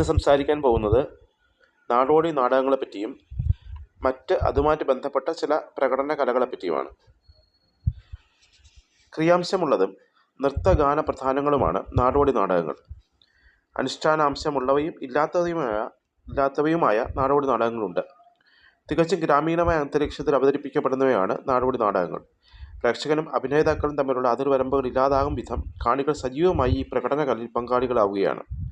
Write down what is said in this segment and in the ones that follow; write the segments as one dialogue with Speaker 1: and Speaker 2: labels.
Speaker 1: ഇന്ന് സംസാരിക്കാൻ പോകുന്നത് നാടോടി നാടകങ്ങളെ പറ്റിയും മറ്റ് അതുമായിട്ട് ബന്ധപ്പെട്ട ചില പ്രകടന കലകളെ പറ്റിയുമാണ്. ക്രിയാംശമുള്ളതും നൃത്തഗാന പ്രധാനങ്ങളുമാണ് നാടോടി നാടകങ്ങൾ. അനുഷ്ഠാനാംശമുള്ളവയും ഇല്ലാത്തവയുമായ ഇല്ലാത്തവയുമായ നാടോടി നാടകങ്ങളുണ്ട്. തികച്ചും ഗ്രാമീണമായ അന്തരീക്ഷത്തിൽ അവതരിപ്പിക്കപ്പെടുന്നവയാണ് നാടോടി നാടകങ്ങൾ. പ്രേക്ഷകനും അഭിനേതാക്കളും തമ്മിലുള്ള അതിർവരമ്പുകൾ ഇല്ലാതാകും വിധം കാണികൾ സജീവമായി ഈ പ്രകടന കലയിൽ പങ്കാളികളാവുകയാണ്.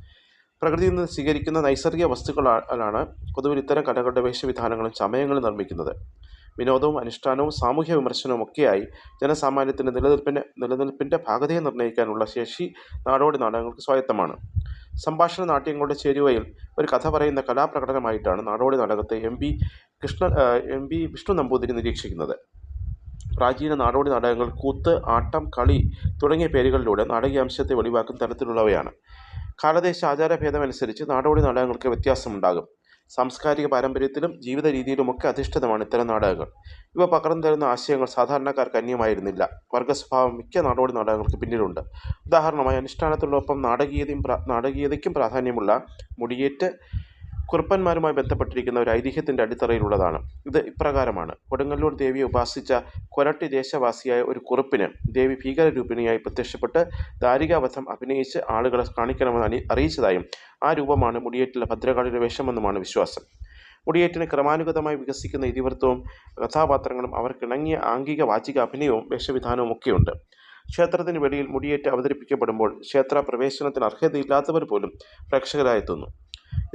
Speaker 1: പ്രകൃതിയിൽ നിന്ന് സ്വീകരിക്കുന്ന നൈസർഗിക വസ്തുക്കളാണ് പൊതുവിൽ ഇത്തരം കലകളുടെ വേഷവിധാനങ്ങളും ചമയങ്ങളും നിർമ്മിക്കുന്നത്. വിനോദവും അനുഷ്ഠാനവും സാമൂഹ്യ വിമർശനവും ഒക്കെയായി ജനസാമാന്യത്തിന്റെ നിലനിൽപ്പിന്റെ നിലനിൽപ്പിന്റെ ഭാഗതയെ നിർണയിക്കാനുള്ള ശേഷി നാടോടി നാടകങ്ങൾക്ക് സ്വായത്തമാണ്. സംഭാഷണ നാട്യങ്ങളുടെ ചേരുവയിൽ ഒരു കഥ പറയുന്ന കലാപ്രകടനമായിട്ടാണ് നാടോടി നാടകത്തെ M P Krishna M P Vishnu Namboothiri നിരീക്ഷിക്കുന്നത്. പ്രാചീന നാടോടി നാടകങ്ങൾ കൂത്ത് ആട്ടം കളി തുടങ്ങിയ പേരുകളിലൂടെ നാടകീയാംശത്തെ വെളിവാക്കുന്ന തരത്തിലുള്ളവയാണ്. കാലദേശ ആചാരഭേദമനുസരിച്ച് നാടോടി നാടകങ്ങൾക്ക് വ്യത്യാസമുണ്ടാകും. സാംസ്കാരിക പാരമ്പര്യത്തിലും ജീവിത രീതിയിലുമൊക്കെ അധിഷ്ഠിതമാണ് ഇത്തരം നാടകങ്ങൾ. ഇവ പകർന്നു തരുന്ന ആശയങ്ങൾ സാധാരണക്കാർക്ക് അന്യമായിരുന്നില്ല. വർഗസ്വഭാവം മിക്ക നാടോടി നാടകങ്ങൾക്ക് പിന്നിലുണ്ട്. ഉദാഹരണമായി അനുഷ്ഠാനത്തോടൊപ്പം നാടകീയതയും നാടകീയതയ്ക്കും പ്രാധാന്യമുള്ള മുടിയേറ്റ് കുറുപ്പന്മാരുമായി ബന്ധപ്പെട്ടിരിക്കുന്ന ഒരു ഐതിഹ്യത്തിന്റെ അടിത്തറയിലുള്ളതാണ്. ഇത് ഇപ്രകാരമാണ്. കൊടുങ്ങല്ലൂർ ദേവിയെ ഉപാസിച്ച കൊരട്ടി ദേശവാസിയായ ഒരു കുറുപ്പിന് ദേവി ഭീകരരൂപിണിയായി പ്രത്യക്ഷപ്പെട്ട് ദാരികാവധം അഭിനയിച്ച് ആളുകളെ കാണിക്കണമെന്ന് അറിയിച്ചതായും ആ രൂപമാണ് മുടിയേറ്റിലെ ഭദ്രകാളിയുടെ വേഷമെന്നുമാണ് വിശ്വാസം. മുടിയേറ്റിന് ക്രമാനുഗതമായി വികസിക്കുന്ന ഇതിവൃത്തവും കഥാപാത്രങ്ങളും അവർക്കിണങ്ങിയ ആംഗിക വാചിക അഭിനയവും വേഷവിധാനവും ഒക്കെയുണ്ട്. ക്ഷേത്രത്തിന് വെളിയിൽ മുടിയേറ്റ് അവതരിപ്പിക്കപ്പെടുമ്പോൾ ക്ഷേത്ര പ്രവേശനത്തിന് അർഹതയില്ലാത്തവർ പോലും പ്രേക്ഷകരായെത്തുന്നു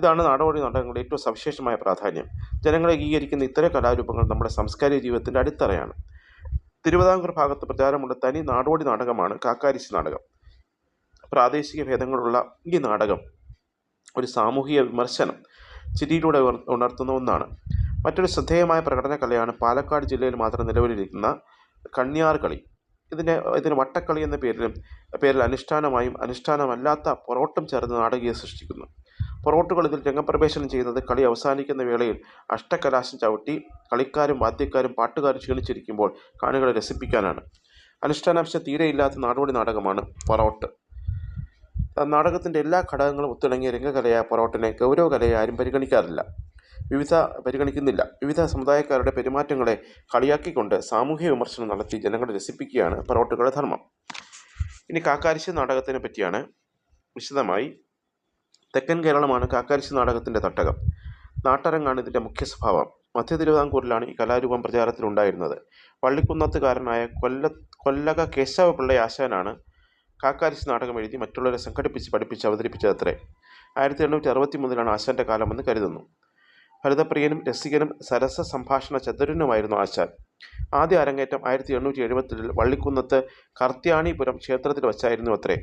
Speaker 1: ഇതാണ് നാടോടി നാടകങ്ങളുടെ ഏറ്റവും സവിശേഷമായ പ്രാധാന്യം. ജനങ്ങളെ ഏകീകരിക്കുന്ന ഇത്തരം കലാരൂപങ്ങൾ നമ്മുടെ സാംസ്കാരിക ജീവിതത്തിന്റെ അടിത്തറയാണ്. തിരുവിതാംകൂർ ഭാഗത്ത് പ്രചാരമുള്ള തനി നാടോടി നാടകമാണ് കാക്കാരിശി നാടകം. പ്രാദേശിക ഭേദങ്ങളുള്ള ഈ നാടകം ഒരു സാമൂഹിക വിമർശനം ചിരിയിലൂടെ ഉണർത്തുന്ന ഒന്നാണ്. മറ്റൊരു ശ്രദ്ധേയമായ പ്രകടന കലയാണ് പാലക്കാട് ജില്ലയിൽ മാത്രം നിലവിലിരിക്കുന്ന കണ്ണിയാർ കളി ഇതിനെ ഇതിന് വട്ടക്കളി എന്ന പേരിലും പേരിൽ അനുഷ്ഠാനമായും അനുഷ്ഠാനമല്ലാത്ത പൊറോട്ടം ചേർന്ന് നാടകീയ സൃഷ്ടിക്കുന്നു. പൊറോട്ടുകൾ ഇതിൽ രംഗപ്രവേശനം ചെയ്യുന്നത് കളി അവസാനിക്കുന്ന വേളയിൽ അഷ്ടകലാശം ചവിട്ടി കളിക്കാരും വാദ്യക്കാരും പാട്ടുകാരും ക്ഷീണിച്ചിരിക്കുമ്പോൾ കാണികളെ രസിപ്പിക്കാനാണ്. അനുഷ്ഠാനാംശം തീരെയില്ലാത്ത നാടോടി നാടകമാണ് പൊറോട്ട്. നാടകത്തിന്റെ എല്ലാ ഘടകങ്ങളും ഒത്തിണങ്ങിയ രംഗകലയായ പൊറോട്ടിനെ ഗൗരവകലയെ ആരും പരിഗണിക്കാറില്ല. വിവിധ പരിഗണിക്കുന്നില്ല. വിവിധ സമുദായക്കാരുടെ പെരുമാറ്റങ്ങളെ കളിയാക്കിക്കൊണ്ട് സാമൂഹ്യ വിമർശനം നടത്തി ജനങ്ങളെ രസിപ്പിക്കുകയാണ് പൊറോട്ടുകളുടെ ധർമ്മം. ഇനി കാക്കാരിശി നാടകത്തിനെ പറ്റിയാണ് വിശദമായി തെക്കൻ കേരളമാണ് കാക്കാരിശി നാടകത്തിന്റെ തട്ടകം. നാട്ടരങ്ങാണ് ഇതിന്റെ മുഖ്യ സ്വഭാവം. മധ്യ തിരുവിതാംകൂറിലാണ് ഈ കലാരൂപം പ്രചാരത്തിലുണ്ടായിരുന്നത്. വള്ളിക്കുന്നത്തുകാരനായ കൊല്ല കൊല്ലക കേശവപിള്ള ആശാനാണ് കാക്കാരിശി നാടകം എഴുതി മറ്റുള്ളവരെ സംഘടിപ്പിച്ച് പഠിപ്പിച്ച് അവതരിപ്പിച്ചതത്രേ. ആയിരത്തി എണ്ണൂറ്റി അറുപത്തി മൂന്നിലാണ് ആശാന്റെ കാലമെന്ന് കരുതുന്നു. ഭരതപ്രിയനും രസികനും സരസ സംഭാഷണ ചതുരനുമായിരുന്നു ആശാൻ. ആദ്യ അരങ്ങേറ്റം ആയിരത്തി എണ്ണൂറ്റി എഴുപത്തിരണ്ടിൽ വള്ളിക്കുന്നത്ത് കർത്യാണിപുരം ക്ഷേത്രത്തിൽ വച്ചായിരുന്നു അത്രേ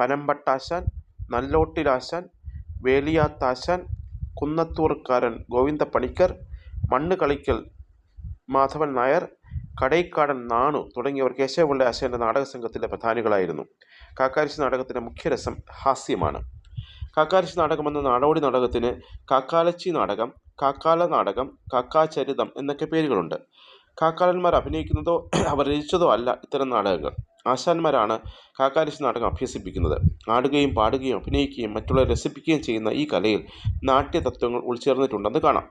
Speaker 1: പനമ്പട്ടാശാൻ നല്ലോട്ടിലാശാൻ വേലിയാത്താശാൻ കുന്നത്തൂർക്കാരൻ ഗോവിന്ദ പണിക്കർ മണ്ണ് കളിക്കൽ മാധവൻ നായർ കടൈക്കാടൻ നാണു തുടങ്ങിയവർ കേശവപിള്ള ആശാന്റെ നാടക സംഘത്തിലെ പ്രധാനികളായിരുന്നു. കാക്കാരിശി നാടകത്തിന്റെ മുഖ്യരസം ഹാസ്യമാണ്. കാക്കാരിശി നാടകം എന്ന നാടോടി നാടകത്തിന് കാക്കാലച്ചി നാടകം കാക്കാല നാടകം കാക്കാചരിതം എന്നൊക്കെ പേരുകളുണ്ട്. കാക്കാലന്മാർ അഭിനയിക്കുന്നതോ അവർ രചിച്ചതോ അല്ല ഇത്തരം നാടകങ്ങൾ. ആശാന്മാരാണ് കാക്കാരശ്ശി നാടകം അഭ്യസിപ്പിക്കുന്നത്. ആടുകയും പാടുകയും അഭിനയിക്കുകയും മറ്റുള്ളവരെ രസിപ്പിക്കുകയും ചെയ്യുന്ന ഈ കലയിൽ നാട്യതത്വങ്ങൾ ഉൾച്ചേർന്നിട്ടുണ്ടെന്ന് കാണാം.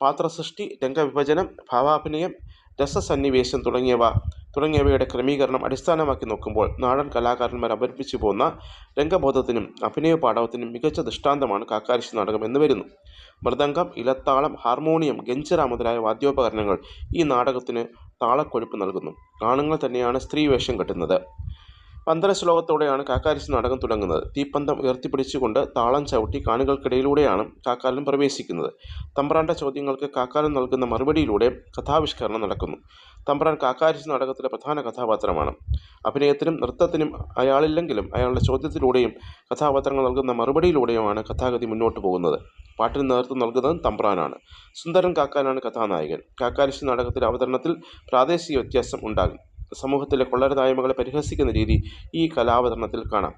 Speaker 1: പാത്രസൃഷ്ടി രംഗവിഭജനം ഭാവാഭിനയം രസസന്നിവേശം തുടങ്ങിയവ തുടങ്ങിയവയുടെ ക്രമീകരണം അടിസ്ഥാനമാക്കി നോക്കുമ്പോൾ നാടൻ കലാകാരന്മാർ അവതരിപ്പിച്ചു പോകുന്ന രംഗബോധത്തിനും അഭിനയ പാഠവത്തിനും മികച്ച ദൃഷ്ടാന്തമാണ് കാക്കാരിശി നാടകം എന്ന് വരുന്നു. മൃദംഗം ഇലത്താളം ഹാർമോണിയം ഗഞ്ചിറ മുതലായ വാദ്യോപകരണങ്ങൾ ഈ നാടകത്തിന് താളക്കൊഴുപ്പ് നൽകുന്നു. ആണുങ്ങൾ തന്നെയാണ് സ്ത്രീവേഷം കെട്ടുന്നത്. പന്തല ശ്ലോകത്തോടെയാണ് കാക്കാരിസ് നാടകം തുടങ്ങുന്നത്. തീപ്പന്തം ഉയർത്തിപ്പിടിച്ചുകൊണ്ട് താളം ചവിട്ടി കാണികൾക്കിടയിലൂടെയാണ് കാക്കാലൻ പ്രവേശിക്കുന്നത്. തമ്പ്രാന്റെ ചോദ്യങ്ങൾക്ക് കാക്കാലൻ നൽകുന്ന മറുപടിയിലൂടെ കഥാവിഷ്കരണം നടക്കുന്നു. തമ്പ്രാൻ കാക്കാരിസ് നാടകത്തിലെ പ്രധാന കഥാപാത്രമാണ്. അഭിനയത്തിനും നൃത്തത്തിനും അയാളില്ലെങ്കിലും അയാളുടെ ചോദ്യത്തിലൂടെയും കഥാപാത്രങ്ങൾ നൽകുന്ന മറുപടിയിലൂടെയുമാണ് കഥാഗതി മുന്നോട്ട് പോകുന്നത്. പാട്ടിന് നേതൃത്വം നൽകുന്നതും തമ്പ്രാനാണ്. സുന്ദരൻ കാക്കാനാണ് കഥാനായകൻ. കാക്കാരിസ് നാടകത്തിലെ അവതരണത്തിൽ പ്രാദേശിക വ്യത്യാസം ഉണ്ടാകും. സമൂഹത്തിലെ കൊള്ളരുതായ്മകളെ പരിഹസിക്കുന്ന രീതി ഈ കലാവതരണത്തിൽ കാണാം.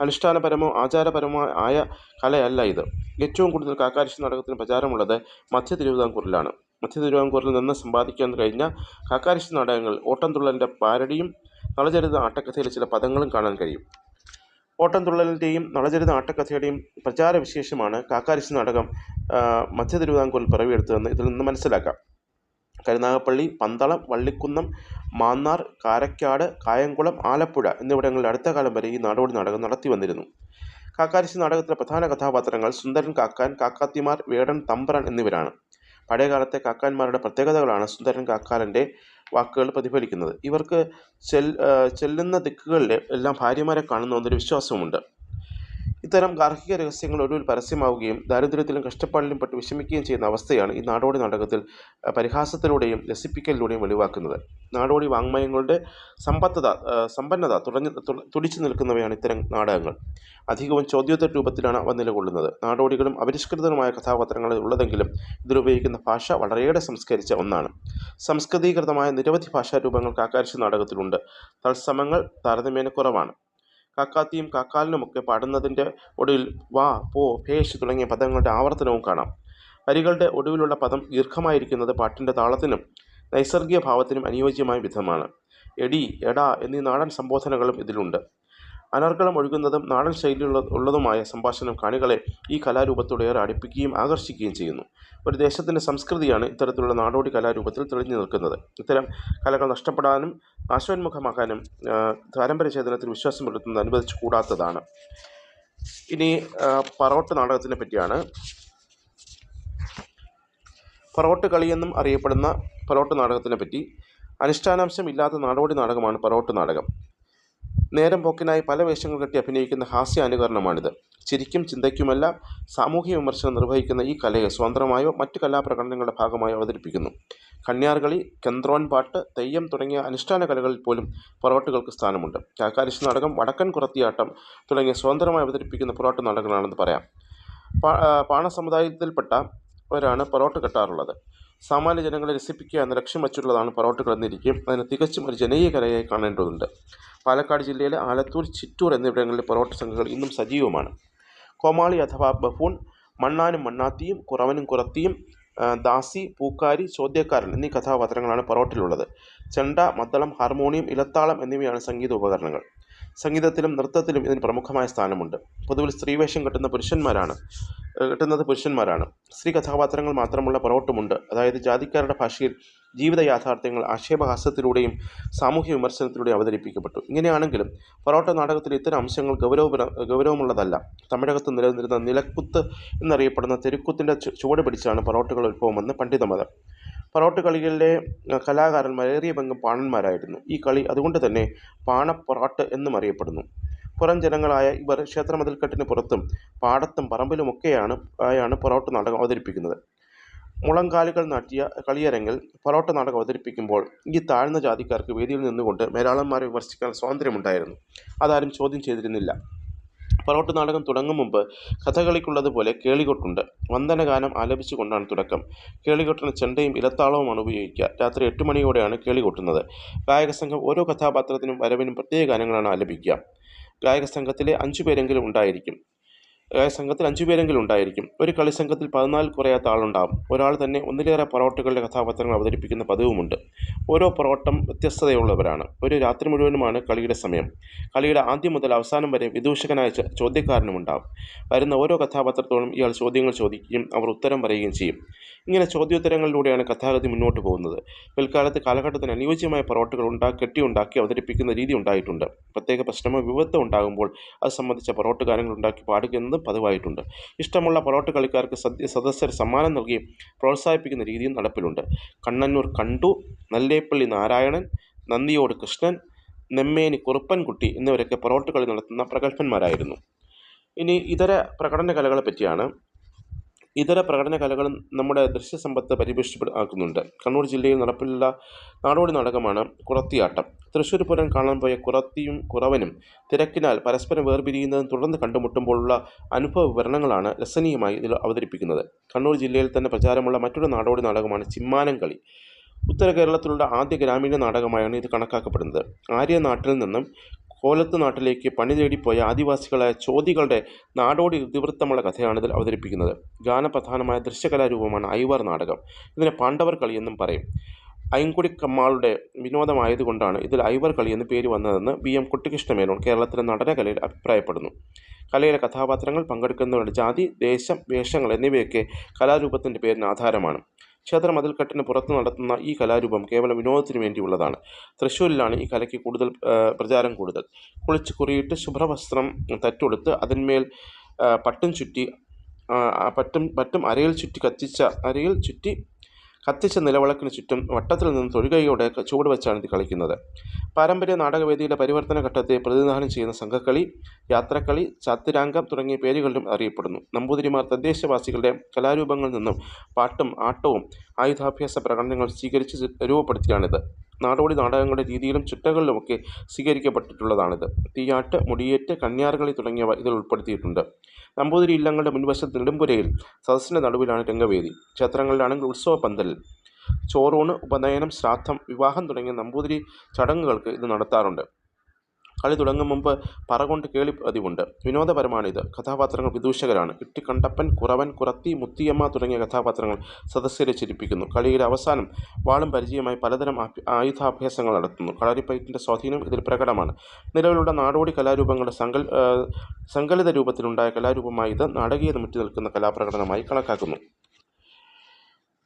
Speaker 1: അനുഷ്ഠാനപരമോ ആചാരപരമോ ആയ കലയല്ല ഇത്. ഏറ്റവും കൂടുതൽ കാക്കാരിശി നാടകത്തിന് പ്രചാരമുള്ളത് മധ്യ തിരുവിതാംകൂറിലാണ്. മധ്യ തിരുവിതാംകൂറിൽ നിന്ന് സമ്പാദിക്കാൻ കഴിഞ്ഞ കാക്കാരിശി നാടകങ്ങൾ ഓട്ടംതുള്ളലിന്റെ പാരടിയും നളചരിത ആട്ടക്കഥയിലെ ചില പദങ്ങളും കാണാൻ കഴിയും. ഓട്ടംതുള്ളലിന്റെയും നളചരിത ആട്ടക്കഥയുടെയും പ്രചാരവിശേഷമാണ് കാക്കാരിശി നാടകം മധ്യ തിരുവിതാംകൂറിൽ പിറവിയെടുത്തതെന്ന് ഇതിൽ നിന്ന് മനസ്സിലാക്കാം. കരുനാഗപ്പള്ളി പന്തളം വള്ളിക്കുന്നം മാന്നാർ കാരക്കാട് കായംകുളം ആലപ്പുഴ എന്നിവിടങ്ങളിൽ അടുത്ത കാലം വരെ ഈ നാടോടി നാടകം നടത്തി വന്നിരുന്നു. കാക്കാരശ്ശി നാടകത്തിലെ പ്രധാന കഥാപാത്രങ്ങൾ സുന്ദരൻ കാക്കാൻ കാക്കാത്തിമാർ വേടൻ തമ്പ്രൻ എന്നിവരാണ്. പഴയകാലത്തെ കാക്കാന്മാരുടെ പ്രത്യേകതകളാണ് സുന്ദരൻ കാക്കാലന്റെ വാക്കുകൾ പ്രതിഫലിക്കുന്നത്. ഇവർക്ക് ചെല്ലുന്ന ദിക്കുകളിൽ എല്ലാം ഭാര്യമാരെ കാണുന്ന എന്നൊരു വിശ്വാസവുമുണ്ട്. ഇത്തരം ഗാർഹിക രഹസ്യങ്ങൾ ഒടുവിൽ പരസ്യമാവുകയും ദാരിദ്ര്യത്തിലും കഷ്ടപ്പാടിലും പെട്ട് വിഷമിക്കുകയും ചെയ്യുന്ന അവസ്ഥയാണ് ഈ നാടോടി നാടകത്തിൽ പരിഹാസത്തിലൂടെയും രസിപ്പിക്കലിലൂടെയും വെളിവാക്കുന്നത്. നാടോടി വാങ്മയങ്ങളുടെ സമ്പത്തത സമ്പന്നത തുടഞ്ഞ് തുടിച്ചു നിൽക്കുന്നവയാണ് ഇത്തരം നാടകങ്ങൾ. അധികവും ചോദ്യോത്തര രൂപത്തിലാണ് അവ നിലകൊള്ളുന്നത്. നാടോടികളും അപരിഷ്കൃതരുമായ കഥാപാത്രങ്ങൾ ഉള്ളതെങ്കിലും ഇതിലുപയോഗിക്കുന്ന ഭാഷ വളരെയേറെ സംസ്കരിച്ച ഒന്നാണ്. സംസ്കൃതീകൃതമായ നിരവധി ഭാഷാരൂപങ്ങൾ കാക്കാരിശി നാടകത്തിലുണ്ട്. തത്സമങ്ങൾ താരതമ്യേന കുറവാണ്. കാക്കാത്തിയും കാക്കാലിനുമൊക്കെ പാടുന്നതിന്റെ ഒടുവിൽ വാ പോ ഭേഷ് തുടങ്ങിയ പദങ്ങളുടെ ആവർത്തനവും കാണാം. വരികളുടെ ഒടുവിലുള്ള പദം ദീർഘമായിരിക്കുന്നത് പാട്ടിന്റെ താളത്തിനും നൈസർഗിക ഭാവത്തിനും അനുയോജ്യമായ വിധമാണ്. എടി എടാ എന്നീ നാടൻ സംബോധനകളും ഇതിലുണ്ട്. അനർഗളം ഒഴുകുന്നതും നാടൻ ശൈലിയുള്ള ഉള്ളതുമായ സംഭാഷണം കാണികളെ ഈ കലാരൂപത്തോടെ ഏറെ അടുപ്പിക്കുകയും ആകർഷിക്കുകയും ചെയ്യുന്നു. ഒരു ദേശത്തിന്റെ സംസ്കൃതിയാണ് ഇത്തരത്തിലുള്ള നാടോടി കലാരൂപത്തിൽ തെളിഞ്ഞു നിൽക്കുന്നത്. ഇത്തരം കലകൾ നഷ്ടപ്പെടാനും നാശോന്മുഖമാക്കാനും ആ, പാരമ്പര്യചേതനത്തിൽ വിശ്വാസം പുലർത്തുന്നത് അനുവദിച്ചു കൂടാത്തതാണ് ഇനി പറോട്ട് നാടകത്തിനെ പറ്റിയാണ്. പറോട്ട് കളിയെന്നും അറിയപ്പെടുന്ന പറോട്ട് നാടകത്തിനെ പറ്റി അനുഷ്ഠാനാംശം ഇല്ലാത്ത നാടോടി നാടകമാണ് പറോട്ട് നാടകം. നേരം പോക്കിനായി പല വേഷങ്ങൾ കെട്ടി അഭിനയിക്കുന്ന ഹാസ്യ അനുകരണമാണിത്. ചിരിക്കും ചിന്തയ്ക്കുമല്ല സാമൂഹ്യ വിമർശനം നിർവഹിക്കുന്ന ഈ കലയെ സ്വതന്ത്രമായോ മറ്റ് കലാപ്രകടനങ്ങളുടെ ഭാഗമായോ അവതരിപ്പിക്കുന്നു. കണ്യാർകളി കെന്ത്രോൻപാട്ട് തെയ്യം തുടങ്ങിയ അനുഷ്ഠാന കലകളിൽ പോലും പൊറോട്ടുകൾക്ക് സ്ഥാനമുണ്ട്. കാക്കാരിശ് നാടകം വടക്കൻ കുറത്തിയാട്ടം തുടങ്ങിയ സ്വതന്ത്രമായി അവതരിപ്പിക്കുന്ന പൊറോട്ട് നാടകങ്ങളാണെന്ന് പറയാം. പാണ സമുദായത്തിൽപ്പെട്ട പൊറോട്ട് കെട്ടാറുള്ളത്. സാമാന്യ ജനങ്ങളെ രസിപ്പിക്കുക എന്ന ലക്ഷ്യം വച്ചുള്ളതാണ് പൊറോട്ടുകൾ എന്നിരിക്കും. അതിന് തികച്ചും ഒരു ജനകീയ കലയായി കാണേണ്ടതുണ്ട്. പാലക്കാട് ജില്ലയിലെ ആലത്തൂർ ചിറ്റൂർ എന്നിവിടങ്ങളിലെ പൊറോട്ട സംഘങ്ങൾ ഇന്നും സജീവമാണ്. കോമാളി അഥവാ ബഫൂൺ മണ്ണാനും മണ്ണാത്തിയും കുറവനും കുറത്തിയും ദാസി പൂക്കാരി ചോദ്യക്കാരൻ എന്നീ കഥാപാത്രങ്ങളാണ് പൊറോട്ടിലുള്ളത് ചെണ്ട മദ്ദളം ഹാർമോണിയം ഇലത്താളം എന്നിവയാണ് സംഗീത ഉപകരണങ്ങൾ. സംഗീതത്തിലും നൃത്തത്തിലും ഇതിന് പ്രമുഖമായ സ്ഥാനമുണ്ട്. പൊതുവിൽ സ്ത്രീവേഷം കെട്ടുന്ന പുരുഷന്മാരാണ് കെട്ടുന്നത് പുരുഷന്മാരാണ്. സ്ത്രീ കഥാപാത്രങ്ങൾ മാത്രമുള്ള പൊറോട്ടുമുണ്ട് അതായത് ജാതിക്കാരുടെ ഭാഷയിൽ ജീവിത യാഥാർത്ഥ്യങ്ങൾ ആക്ഷേപഹാസ്യത്തിലൂടെയും സാമൂഹ്യ വിമർശനത്തിലൂടെയും അവതരിപ്പിക്കപ്പെട്ടു. ഇങ്ങനെയാണെങ്കിലും പൊറോട്ട നാടകത്തിൽ ഇത്തരം അംശങ്ങൾ ഗൗരവപര ഗൗരവമുള്ളതല്ല. തമിഴകത്ത് നിലനിന്നിരുന്ന നിലക്കുത്ത് എന്നറിയപ്പെടുന്ന തെരുക്കുത്തിന്റെ ചുവട് പിടിച്ചാണ് പൊറോട്ടുകൾ ഉത്ഭവമെന്ന് പണ്ഡിതമതം. പൊറോട്ട് കളികളിലെ കലാകാരന്മാർ ഏറിയ പങ്കും പാണന്മാരായിരുന്നു. ഈ കളി അതുകൊണ്ട് തന്നെ പാണപ്പൊറാട്ട് എന്നും അറിയപ്പെടുന്നു. പുറം ജനങ്ങളായ ഇവർ ക്ഷേത്ര മതിൽക്കെട്ടിന് പുറത്തും പാടത്തും പറമ്പിലുമൊക്കെയാണ് ആയാണ് പൊറോട്ട് നാടകം അവതരിപ്പിക്കുന്നത്. മുളങ്കാലുകൾ നാട്ടിയ കളിയരങ്ങിൽ പൊറോട്ട നാടകം അവതരിപ്പിക്കുമ്പോൾ ഈ താഴ്ന്ന ജാതിക്കാർക്ക് വേദിയിൽ നിന്നുകൊണ്ട് മേലാളന്മാരെ വിമർശിക്കാൻ സ്വാതന്ത്ര്യമുണ്ടായിരുന്നു. അതാരും ചോദ്യം ചെയ്തിരുന്നില്ല. പൊറോട്ട് നാടകം തുടങ്ങും മുമ്പ് കഥകളിക്കുള്ളതുപോലെ കേളികൊട്ടുണ്ട്. വന്ദനഗാനം ആലപിച്ചുകൊണ്ടാണ് തുടക്കം. കേളികൊട്ടിന് ചെണ്ടയും ഇലത്താളവുമാണ് ഉപയോഗിക്കുക. രാത്രി എട്ട് മണിയോടെയാണ് കേളികൊട്ടുന്നത്. ഗായക സംഘം ഓരോ കഥാപാത്രത്തിനും വരവിനും പ്രത്യേക ഗാനങ്ങളാണ് ആലപിക്കുക. ഗായക സംഘത്തിലെ അഞ്ചു പേരെങ്കിലും ഉണ്ടായിരിക്കും. സംഘത്തിൽ അഞ്ചു പേരെങ്കിലും ഉണ്ടായിരിക്കും. ഒരു കളി സംഘത്തിൽ പതിനാല് കുറയാത്ത ആളുണ്ടാകും ഒരാൾ തന്നെ ഒന്നിലേറെ പൊറോട്ടുകളുടെ കഥാപാത്രങ്ങൾ അവതരിപ്പിക്കുന്ന പതിവുമുണ്ട്. ഓരോ പൊറോട്ടം വ്യത്യസ്തതയുള്ളവരാണ്. ഒരു രാത്രി മുഴുവനുമാണ് കളിയുടെ സമയം. കളിയുടെ ആദ്യം മുതൽ അവസാനം വരെ വിദൂഷകനായ ചോദ്യക്കാരനും ഉണ്ടാകും വരുന്ന ഓരോ കഥാപാത്രത്തോടും ഇയാൾ ചോദ്യങ്ങൾ ചോദിക്കുകയും അവർ ഉത്തരം പറയുകയും ചെയ്യും. ഇങ്ങനെ ചോദ്യോത്തരങ്ങളിലൂടെയാണ് കഥാഗതി മുന്നോട്ട് പോകുന്നത്. പിൽക്കാലത്ത് കാലഘട്ടത്തിന് അനുയോജ്യമായ പൊറോട്ടുകൾ ഉണ്ടാ കെട്ടിയുണ്ടാക്കി അവതരിപ്പിക്കുന്ന രീതി ഉണ്ടായിട്ടുണ്ട്. പ്രത്യേക പ്രശ്നമോ വിപത്തോ ഉണ്ടാകുമ്പോൾ അത് സംബന്ധിച്ച പൊറോട്ട് ഗാനങ്ങൾ ഉണ്ടാക്കി പാടുക പതിവായിട്ടുണ്ട്. ഇഷ്ടമുള്ള പൊറോട്ട് കളിക്കാർക്ക് സദ്യ സദസ്യർ സമ്മാനം നൽകി പ്രോത്സാഹിപ്പിക്കുന്ന രീതിയും നടപ്പിലുണ്ട്. കണ്ണന്നൂർ കണ്ടു നല്ലേപ്പള്ളി നാരായണൻ നന്ദിയോട് കൃഷ്ണൻ നെമ്മേനി കുറുപ്പൻകുട്ടി എന്നിവരൊക്കെ പൊറോട്ട് കളി നടത്തുന്ന പ്രഗത്ഭന്മാരായിരുന്നു. ഇനി ഇതര പ്രകടന കലകളെ പറ്റിയാണ് ഇതര പ്രകടന കലകളും നമ്മുടെ ദൃശ്യസമ്പത്ത് പരിപുഷ്ടിയാക്കുന്നുണ്ട് കണ്ണൂർ ജില്ലയിൽ നടപ്പിലുള്ള നാടോടി നാടകമാണ് കുറത്തിയാട്ടം. തൃശ്ശൂർ പൂരം കാണാൻ പോയ കുറത്തിയും കുറവനും തിരക്കിനാൽ പരസ്പരം വേർപിരിയുന്നതും തുടർന്ന് കണ്ടുമുട്ടുമ്പോഴുള്ള അനുഭവ വിവരണങ്ങളാണ് രസനീയമായി ഇതിൽ അവതരിപ്പിക്കുന്നത്. കണ്ണൂർ ജില്ലയിൽ തന്നെ പ്രചാരമുള്ള മറ്റൊരു നാടോടി നാടകമാണ് ചിമ്മാനം കളി ഉത്തര കേരളത്തിലുള്ള ആദ്യ ഗ്രാമീണ നാടകമായാണ് ഇത് കണക്കാക്കപ്പെടുന്നത്. ആര്യ നാട്ടിൽ നിന്നും കോലത്ത് നാട്ടിലേക്ക് പണി തേടിപ്പോയ ആദിവാസികളായ ചോദികളുടെ നാടോടി ഇതിവൃത്തമുള്ള കഥയാണ് ഇതിൽ അവതരിപ്പിക്കുന്നത്. ഗാനപ്രധാനമായ ദൃശ്യകലാരൂപമാണ് ഐവർ നാടകം. ഇതിനെ പാണ്ഡവർ കളി എന്നും പറയും. കമ്മാളുടെ വിനോദമായതുകൊണ്ടാണ് ഇതിൽ ഐവർ കളി എന്ന് പേര് വന്നതെന്ന് ബി എം കുട്ടിക്കൃഷ്ണമേനോൻ കേരളത്തിലെ നടനകലയിൽ അഭിപ്രായപ്പെടുന്നു. കലയിലെ കഥാപാത്രങ്ങൾ പങ്കെടുക്കുന്നവരുടെ ജാതി ദേശം വേഷങ്ങൾ എന്നിവയൊക്കെ കലാരൂപത്തിന്റെ പേരിന് ആധാരമാണ്. ക്ഷേത്ര മതിൽക്കെട്ടിന് പുറത്ത് നടത്തുന്ന ഈ കലാരൂപം കേവലം വിനോദത്തിന് വേണ്ടിയുള്ളതാണ്. തൃശ്ശൂരിലാണ് ഈ കലയ്ക്ക് കൂടുതൽ പ്രചാരം കൂടുതൽ. കുളിച്ച് കുറിയിട്ട് ശുഭ്രവസ്ത്രം തറ്റുടുത്ത് അതിന്മേൽ പട്ടും ചുറ്റി പറ്റും പട്ടും അരയിൽ ചുറ്റി കത്തിച്ച അരയിൽ ചുറ്റി കത്തിച്ച നിലവിളക്കിന് ചുറ്റും വട്ടത്തിൽ നിന്ന് തൊഴുകൈയോടെ ചുവട് വെച്ചാണ് ഇത് കളിക്കുന്നത്. പാരമ്പര്യ നാടകവേദിയുടെ പരിവർത്തന ഘട്ടത്തെ പ്രതിനിധാനം ചെയ്യുന്ന സംഘക്കളി യാത്രക്കളി ചാത്തിരാംഗം തുടങ്ങിയ പേരുകളിലും അറിയപ്പെടുന്നു. നമ്പൂതിരിമാർ തദ്ദേശവാസികളുടെ കലാരൂപങ്ങളിൽ നിന്നും പാട്ടും ആട്ടവും ആയുധാഭ്യാസ പ്രകടനങ്ങൾ സ്വീകരിച്ച് രൂപപ്പെടുത്തിയാണിത്. നാടോടി നാടകങ്ങളുടെ രീതിയിലും ചിട്ടകളിലുമൊക്കെ സ്വീകരിക്കപ്പെട്ടിട്ടുള്ളതാണിത്. തീയാട്ട് മുടിയേറ്റ് കന്യാർകളി തുടങ്ങിയവ ഇതിൽ ഉൾപ്പെടുത്തിയിട്ടുണ്ട്. നമ്പൂതിരി ഇല്ലങ്ങളുടെ മുൻവശത്ത് നെടുമ്പുരയിൽ സദസ്സിന്റെ നടുവിലാണ് രംഗവേദി. ക്ഷേത്രങ്ങളിലാണെങ്കിൽ ഉത്സവ പന്തൽ ചോറൂണ് ഉപനയനം ശ്രാദ്ധം വിവാഹം തുടങ്ങിയ നമ്പൂതിരി ചടങ്ങുകൾക്ക് ഇത് നടത്താറുണ്ട്. കളി തുടങ്ങും മുമ്പ് പറകൊണ്ട് കേളി പതിവുണ്ട്. വിനോദപരമാണിത്. കഥാപാത്രങ്ങൾ വിദൂഷകരാണ്. ഇട്ടിക്കണ്ടപ്പൻ കുറവൻ കുറത്തി മുത്തിയമ്മ തുടങ്ങിയ കഥാപാത്രങ്ങൾ സദസ്യരെ ചിരിപ്പിക്കുന്നു. കളിയുടെ അവസാനം വാളും പരിചയമായി പലതരം ആയുധാഭ്യാസങ്ങൾ നടത്തുന്നു. കളരിപ്പയറ്റിന്റെ സ്വാധീനം ഇതിൽ പ്രകടമാണ്. നിലവിലുള്ള നാടോടി കലാരൂപങ്ങളുടെ സങ്കൽ സങ്കലിത രൂപത്തിലുണ്ടായ കലാരൂപമായി ഇത് നാടകീയത മുറ്റി നിൽക്കുന്ന കലാപ്രകടനമായി കണക്കാക്കുന്നു.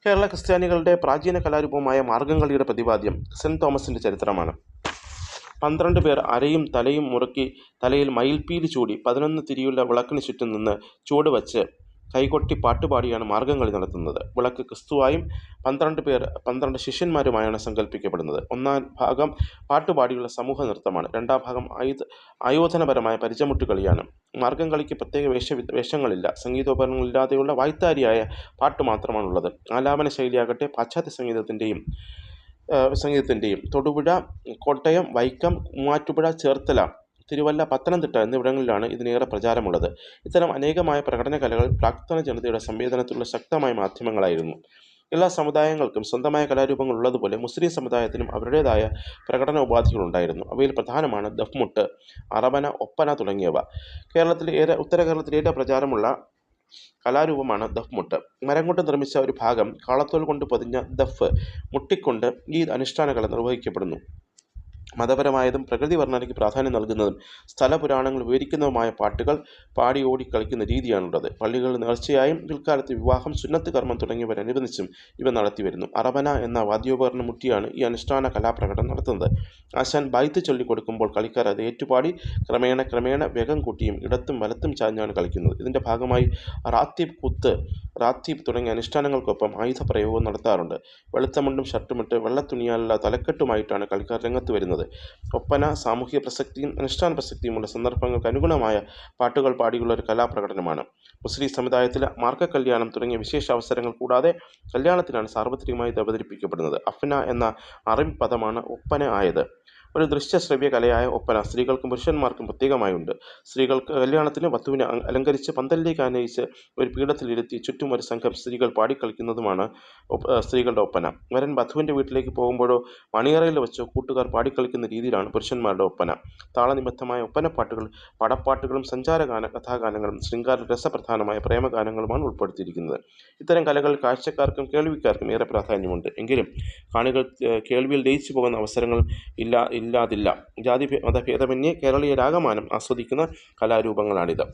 Speaker 1: കേരള ക്രിസ്ത്യാനികളുടെ പ്രാചീന കലാരൂപമായ മാർഗംകളിയുടെ പ്രതിപാദ്യം സെന്റ് തോമസിന്റെ ചരിത്രമാണ്. പന്ത്രണ്ട് പേർ അരയും തലയും മുറുക്കി തലയിൽ മയിൽപ്പീലി ചൂടി പതിനൊന്ന് തിരിയുള്ള വിളക്കിന് ചുറ്റും നിന്ന് ചുവട് വച്ച് കൈകൊട്ടി പാട്ടുപാടിയാണ് മാർഗംകളി നടത്തുന്നത്. വിളക്ക് ക്രിസ്തുവായും പന്ത്രണ്ട് പേർ പന്ത്രണ്ട് ശിഷ്യന്മാരുമായാണ് സങ്കല്പിക്കപ്പെടുന്നത് ഒന്നാം ഭാഗം പാട്ടുപാടിയുള്ള സമൂഹ നൃത്തമാണ്. രണ്ടാം ഭാഗം ആയുധ ആയോധനപരമായ പരിചമുട്ട് കളിയാണ്. മാർഗം കളിക്ക് പ്രത്യേക വേഷ വേഷങ്ങളില്ല. സംഗീതോപകരണങ്ങളില്ലാതെയുള്ള വായ്ത്താരിയായ പാട്ട് മാത്രമാണുള്ളത്. ആലാപന ശൈലിയാകട്ടെ പാശ്ചാത്യ സംഗീതത്തിന്റെയും സംഗീതത്തിന്റെയും തൊടുപുഴ കോട്ടയം വൈക്കം മൂവാറ്റുപുഴ ചേർത്തല തിരുവല്ല പത്തനംതിട്ട എന്നിവിടങ്ങളിലാണ് ഇതിനേറെ പ്രചാരമുള്ളത്. ഇത്തരം അനേകമായ പ്രകടന കലകൾ പ്രാക്തന ജനതയുടെ സംവേദനത്തിലുള്ള ശക്തമായ മാധ്യമങ്ങളായിരുന്നു. എല്ലാ സമുദായങ്ങൾക്കും സ്വന്തമായ കലാരൂപങ്ങൾ ഉള്ളതുപോലെ മുസ്ലിം സമുദായത്തിനും അവരുടേതായ പ്രകടന ഉപാധികളുണ്ടായിരുന്നു. അവയിൽ പ്രധാനമാണ് ദഫ്മുട്ട് അറബന ഒപ്പന തുടങ്ങിയവ. കേരളത്തിലെ ഏറെ ഉത്തര കേരളത്തിൽ ഏറെ പ്രചാരമുള്ള കലാരൂപമാണ് ദഫ് മുട്ട്. മരം കൊണ്ട് നിർമ്മിച്ച ഒരു ഭാഗം കാളത്തോൽ കൊണ്ട് പൊതിഞ്ഞ ദഫ് മുട്ടിക്കൊണ്ട് ഈ അനുഷ്ഠാന കല നിർവഹിക്കപ്പെടുന്നു. മതപരമായതും പ്രകൃതി വർണനയ്ക്ക് പ്രാധാന്യം നൽകുന്നതും സ്ഥലപുരാണങ്ങൾ വിവരിക്കുന്നതുമായ പാട്ടുകൾ പാടി ഓടി കളിക്കുന്ന രീതിയാണുള്ളത്. പള്ളികളിൽ നേർച്ചയായും പിൽക്കാലത്ത് വിവാഹം സുന്നത്ത് കർമ്മം തുടങ്ങിയവരനുബന്ധിച്ചും ഇവ നടത്തിവരുന്നു അറബന എന്ന വാദ്യോപകരണം മുട്ടിയാണ് ഈ അനുഷ്ഠാന കലാപ്രകടനം നടത്തുന്നത്. ആശാൻ ബായ്ത്ത് ചൊല്ലിക്കൊടുക്കുമ്പോൾ കളിക്കാർ അത് ഏറ്റുപാടി ക്രമേണ ക്രമേണ വേഗം കൂട്ടിയും ഇടത്തും വലത്തും ചാഞ്ഞാണ് കളിക്കുന്നത്. ഇതിന്റെ ഭാഗമായി റാത്തീബ് കുത്ത് റാത്തീബ് തുടങ്ങിയ അനുഷ്ഠാനങ്ങൾക്കൊപ്പം ആയുധ പ്രയോഗവും നടത്താറുണ്ട് വെളുത്തമുണ്ടും ഷർട്ടുമിട്ട് വെള്ളത്തുണിയാലുള്ള തലക്കെട്ടുമായിട്ടാണ് കളിക്കാർ രംഗത്ത് വരുന്നത്. ഒപ്പന സാമൂഹിക പ്രസക്തിയും അനുഷ്ഠാന പ്രസക്തിയുമുള്ള സന്ദർഭങ്ങൾക്ക് അനുഗുണമായ പാട്ടുകൾ പാടിയുള്ള ഒരു കലാപ്രകടനമാണ്. മുസ്ലിം സമുദായത്തിലെ മാർഗകല്യാണം തുടങ്ങിയ വിശേഷ അവസരങ്ങൾ കൂടാതെ കല്യാണത്തിനാണ് സാർവത്രികമായി ഇത് അവതരിപ്പിക്കപ്പെടുന്നത്. അഫ്ന എന്ന അറബി പദമാണ് ഒപ്പന ആയത്. ഒരു ദൃശ്യശ്രവ്യ കലയായ ഒപ്പന സ്ത്രീകൾക്കും പുരുഷന്മാർക്കും പ്രത്യേകമായുണ്ട്. സ്ത്രീകൾക്ക് കല്യാണത്തിന് വധുവിനെ അലങ്കരിച്ച് പന്തലിലേക്ക് ആനയിച്ച് ഒരു പീഠത്തിലിരുത്തി ചുറ്റും ഒരു സംഘം സ്ത്രീകൾ പാടിക്കളിക്കുന്നതുമാണ് സ്ത്രീകളുടെ ഒപ്പന. വരൻ വധുവിന്റെ വീട്ടിലേക്ക് പോകുമ്പോഴോ മണിയറയിൽ വെച്ചോ കൂട്ടുകാർ പാടിക്കളിക്കുന്ന രീതിയിലാണ് പുരുഷന്മാരുടെ ഒപ്പന. താളനിബദ്ധമായ ഒപ്പനപ്പാട്ടുകൾ പടപ്പാട്ടുകളും സഞ്ചാരഗാന കഥാഗാനങ്ങളും ശൃംഗാര രസപ്രധാനമായ പ്രേമഗാനങ്ങളുമാണ് ഉൾപ്പെടുത്തിയിരിക്കുന്നത്. ഇത്തരം കലകൾ കാഴ്ചക്കാർക്കും കേൾവിക്കാർക്കും ഏറെ പ്രാധാന്യമുണ്ട്. എങ്കിലും കാണികൾ കേൾവിയിൽ ലയിച്ചു പോകുന്ന അവസരങ്ങൾ ഇല്ല ഇല്ലാതില്ല. ജാതി മതഭേദമന്യേ കേരളീയ രാഗമാനം ആസ്വദിക്കുന്ന കലാരൂപങ്ങളാണിത്.